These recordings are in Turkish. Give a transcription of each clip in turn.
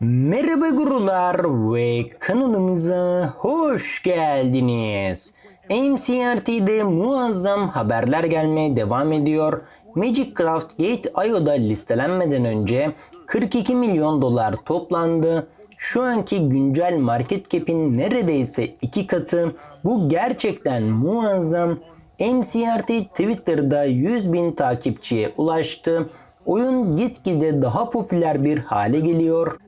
Merhaba gurular ve kanalımıza hoş geldiniz. MCRT'de muazzam haberler gelmeye devam ediyor. Magic Craft Gate IO'da listelenmeden önce 42 milyon dolar toplandı. Şu anki güncel market cap'in neredeyse iki katı. Bu gerçekten muazzam. MCRT Twitter'da 100 bin takipçiye ulaştı. Oyun gitgide daha popüler bir hale geliyor.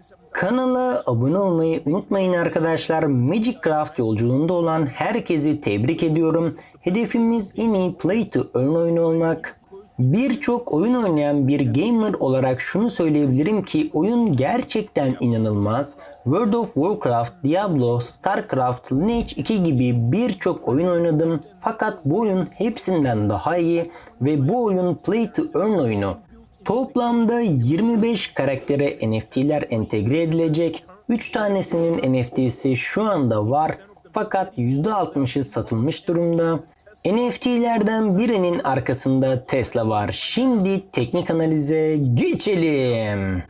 Kanala abone olmayı unutmayın arkadaşlar. Magic Craft yolculuğunda olan herkesi tebrik ediyorum. Hedefimiz en iyi play to earn oyunu olmak. Birçok oyun oynayan bir gamer olarak şunu söyleyebilirim ki oyun gerçekten inanılmaz. World of Warcraft, Diablo, Starcraft, Lineage 2 gibi birçok oyun oynadım. Fakat bu oyun hepsinden daha iyi ve bu oyun play to earn oyunu. Toplamda 25 karaktere NFT'ler entegre edilecek. 3 tanesinin NFT'si şu anda var fakat %60'ı satılmış durumda. NFT'lerden birinin arkasında Tesla var. Şimdi teknik analize geçelim.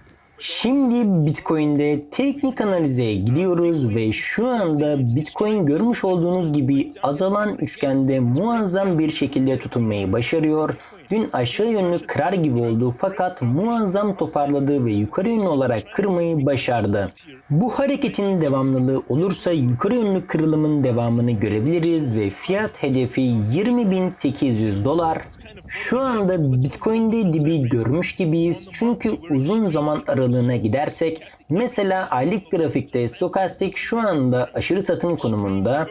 Şimdi Bitcoin'de teknik analize gidiyoruz ve şu anda Bitcoin görmüş olduğunuz gibi azalan üçgende muazzam bir şekilde tutunmayı başarıyor. Dün aşağı yönlü kırar gibi oldu fakat muazzam toparladı ve yukarı yönlü olarak kırmayı başardı. Bu hareketin devamlılığı olursa yukarı yönlü kırılımın devamını görebiliriz ve fiyat hedefi 20.800 dolar. Şu anda Bitcoin'de dibi görmüş gibiyiz çünkü uzun zaman aralığına gidersek mesela aylık grafikte stokastik şu anda aşırı satım konumunda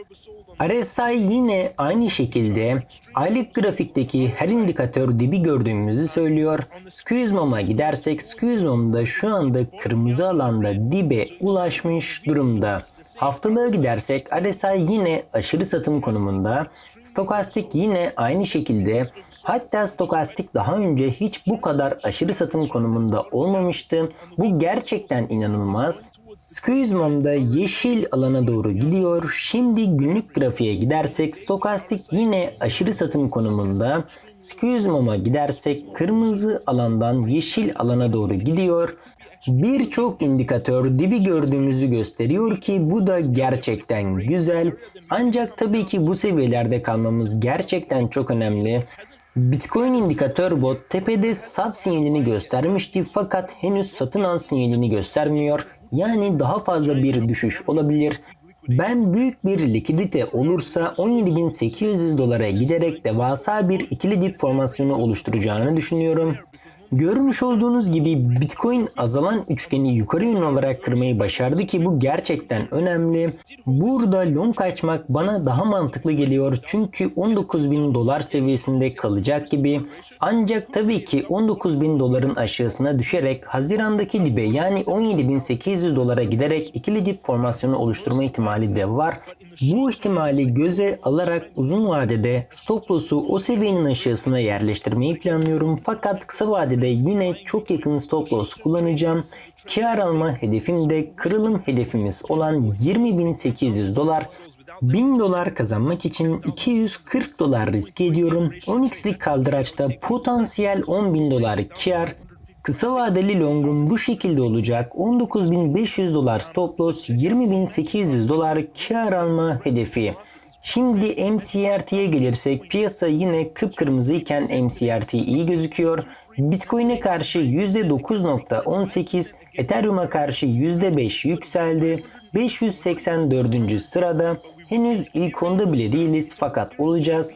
RSI yine aynı şekilde aylık grafikteki her indikatör dibi gördüğümüzü söylüyor. Squeeze Mom'a gidersek Squeeze Mom da şu anda kırmızı alanda dibe ulaşmış durumda. Haftalığa gidersek RSI yine aşırı satım konumunda. Stokastik yine aynı şekilde. Hatta stokastik daha önce hiç bu kadar aşırı satım konumunda olmamıştı. Bu gerçekten inanılmaz. Squeeze Mom'da yeşil alana doğru gidiyor. Şimdi günlük grafiğe gidersek stokastik yine aşırı satım konumunda. Squeeze Mom'a gidersek kırmızı alandan yeşil alana doğru gidiyor. Birçok indikatör dibi gördüğümüzü gösteriyor ki bu da gerçekten güzel. Ancak tabii ki bu seviyelerde kalmamız gerçekten çok önemli. Bitcoin indikatör bot tepede sat sinyalini göstermişti fakat henüz satın al sinyalini göstermiyor. Yani daha fazla bir düşüş olabilir. Ben büyük bir likidite olursa 17.800 dolara giderek devasa bir ikili dip formasyonu oluşturacağını düşünüyorum. Görmüş olduğunuz gibi Bitcoin azalan üçgeni yukarı yönlü olarak kırmayı başardı ki bu gerçekten önemli. Burada long açmak bana daha mantıklı geliyor çünkü 19.000 dolar seviyesinde kalacak gibi. Ancak tabii ki 19.000 doların aşağısına düşerek Haziran'daki dibe yani 17.800 dolara giderek ikili dip formasyonu oluşturma ihtimali de var. Bu ihtimali göze alarak uzun vadede stop loss'u o seviyenin aşağısına yerleştirmeyi planlıyorum. Fakat kısa vadede yine çok yakın stop loss kullanacağım. Kar alma hedefim de kırılım hedefimiz olan 20.800 dolar. 1000 dolar kazanmak için 240 dolar riske ediyorum. 10x'lik kaldıraçta potansiyel 10.000 dolar kar. Kısa vadeli longum bu şekilde olacak. 19.500 dolar stop loss, 20.800 dolar kar alma hedefi. Şimdi MCRT'ye gelirsek piyasa yine kıpkırmızı iken MCRT iyi gözüküyor. Bitcoin'e karşı %9.18, Ethereum'a karşı %5 yükseldi. 584. sırada henüz ilk onda bile değiliz fakat olacağız.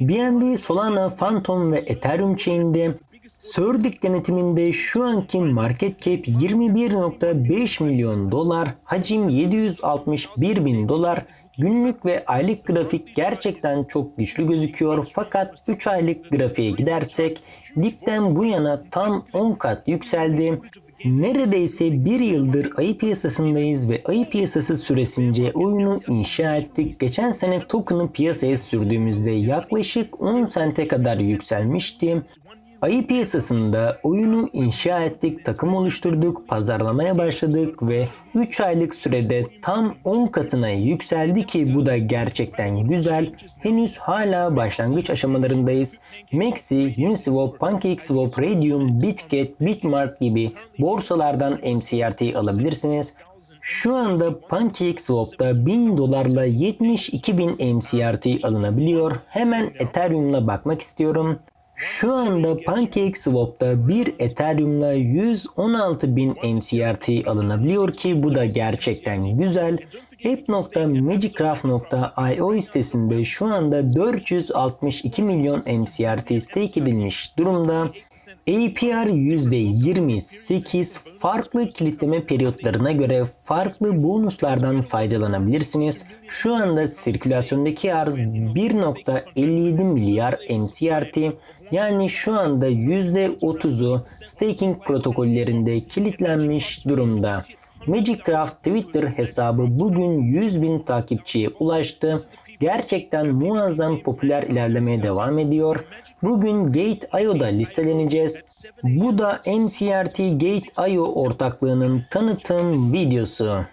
BNB, Solana, Phantom ve Ethereum Chain'de Surdic denetiminde şu anki market cap 21.5 milyon dolar, hacim 761 bin dolar, günlük ve aylık grafik gerçekten çok güçlü gözüküyor fakat 3 aylık grafiğe gidersek dipten bu yana tam 10 kat yükseldi. Neredeyse bir yıldır ayı piyasasındayız ve ayı piyasası süresince oyunu inşa ettik. Geçen sene token'ı piyasaya sürdüğümüzde yaklaşık 10 sente kadar yükselmişti. Ayı piyasasında oyunu inşa ettik, takım oluşturduk, pazarlamaya başladık ve 3 aylık sürede tam 10 katına yükseldi ki bu da gerçekten güzel. Henüz hala başlangıç aşamalarındayız. Maxi, Uniswap, PancakeSwap, Radium, Bitget, Bitmart gibi borsalardan MCRT alabilirsiniz. Şu anda PancakeSwap'ta 1000 dolarla 72 bin MCRT alınabiliyor. Hemen Ethereum'la bakmak istiyorum. Şu anda PancakeSwap'ta bir Ethereum'la 116 bin MCRT alınabiliyor ki bu da gerçekten güzel. App.magicraft.io sitesinde şu anda 462 milyon MCRT stake edilmiş durumda. APR %28 farklı kilitleme periyotlarına göre farklı bonuslardan faydalanabilirsiniz. Şu anda sirkülasyondaki arz 1.57 milyar MCRT yani şu anda %30'u staking protokollerinde kilitlenmiş durumda. Magicraft Twitter hesabı bugün 100 bin takipçiye ulaştı. Gerçekten muazzam popüler ilerlemeye devam ediyor. Bugün Gate.io'da listeleneceğiz. Bu da MCRT Gate.io ortaklığının tanıtım videosu.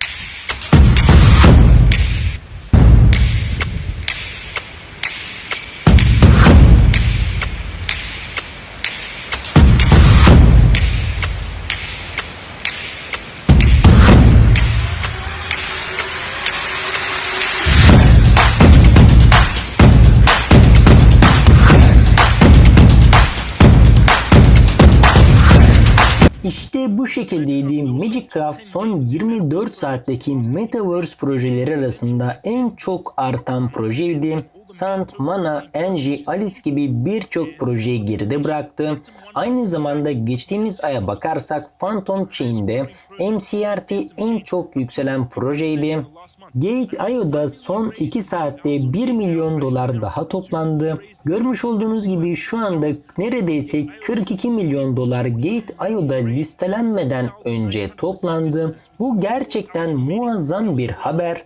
İşte bu şekildeydi Magicraft son 24 saatteki Metaverse projeleri arasında en çok artan projeydi. Sant, Mana, Engie, Alice gibi birçok projeyi geride bıraktı. Aynı zamanda geçtiğimiz aya bakarsak Phantom Chain'de MCRT en çok yükselen projeydi. Gate.io'da son 2 saatte 1 milyon dolar daha toplandı. Görmüş olduğunuz gibi şu anda neredeyse 42 milyon dolar Gate.io'da listelenmeden önce toplandı. Bu gerçekten muazzam bir haber.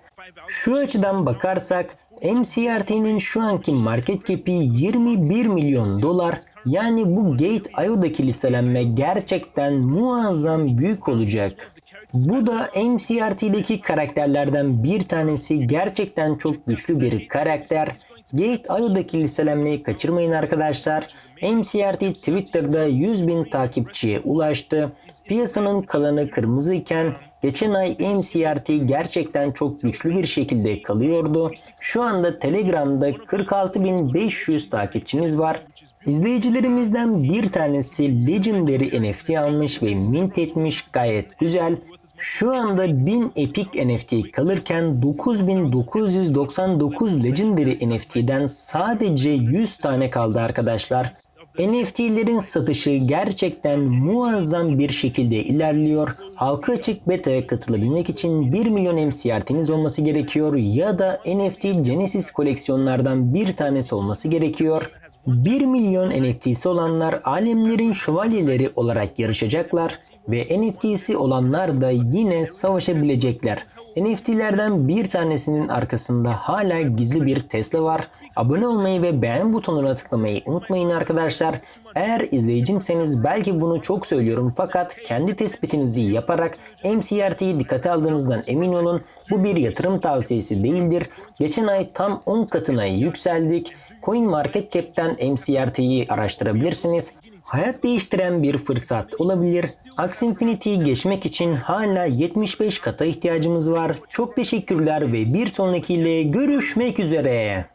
Şu açıdan bakarsak MCRT'nin şu anki market cap'i 21 milyon dolar. Yani bu Gate.io'daki listelenme gerçekten muazzam büyük olacak. Bu da MCRT'deki karakterlerden bir tanesi gerçekten çok güçlü bir karakter. Gate.io'daki listelenmeyi kaçırmayın arkadaşlar. MCRT Twitter'da 100 bin takipçiye ulaştı. Piyasanın kalanı kırmızı iken geçen ay MCRT gerçekten çok güçlü bir şekilde kalıyordu. Şu anda Telegram'da 46.500 takipçimiz var. İzleyicilerimizden bir tanesi Legendary NFT almış ve mint etmiş gayet güzel. Şu anda 1000 Epic NFT kalırken 9999 Legendary NFT'den sadece 100 tane kaldı arkadaşlar. NFT'lerin satışı gerçekten muazzam bir şekilde ilerliyor. Halka açık beta'ya katılabilmek için 1 milyon MCRT'niz olması gerekiyor ya da NFT Genesis koleksiyonlardan bir tanesi olması gerekiyor. 1 milyon NFT'si olanlar alemlerin şövalyeleri olarak yarışacaklar ve NFT'si olanlar da yine savaşabilecekler. NFT'lerden bir tanesinin arkasında hala gizli bir Tesla var. Abone olmayı ve beğen butonuna tıklamayı unutmayın arkadaşlar. Eğer izleyicimseniz belki bunu çok söylüyorum fakat kendi tespitinizi yaparak MCRT'yi dikkate aldığınızdan emin olun. Bu bir yatırım tavsiyesi değildir. Geçen ay tam 10 katına yükseldik. CoinMarketCap'ten MCRT'yi araştırabilirsiniz. Hayat değiştiren bir fırsat olabilir. Axie Infinity'yi geçmek için hala 75 kata ihtiyacımız var. Çok teşekkürler ve bir sonrakiyle görüşmek üzere.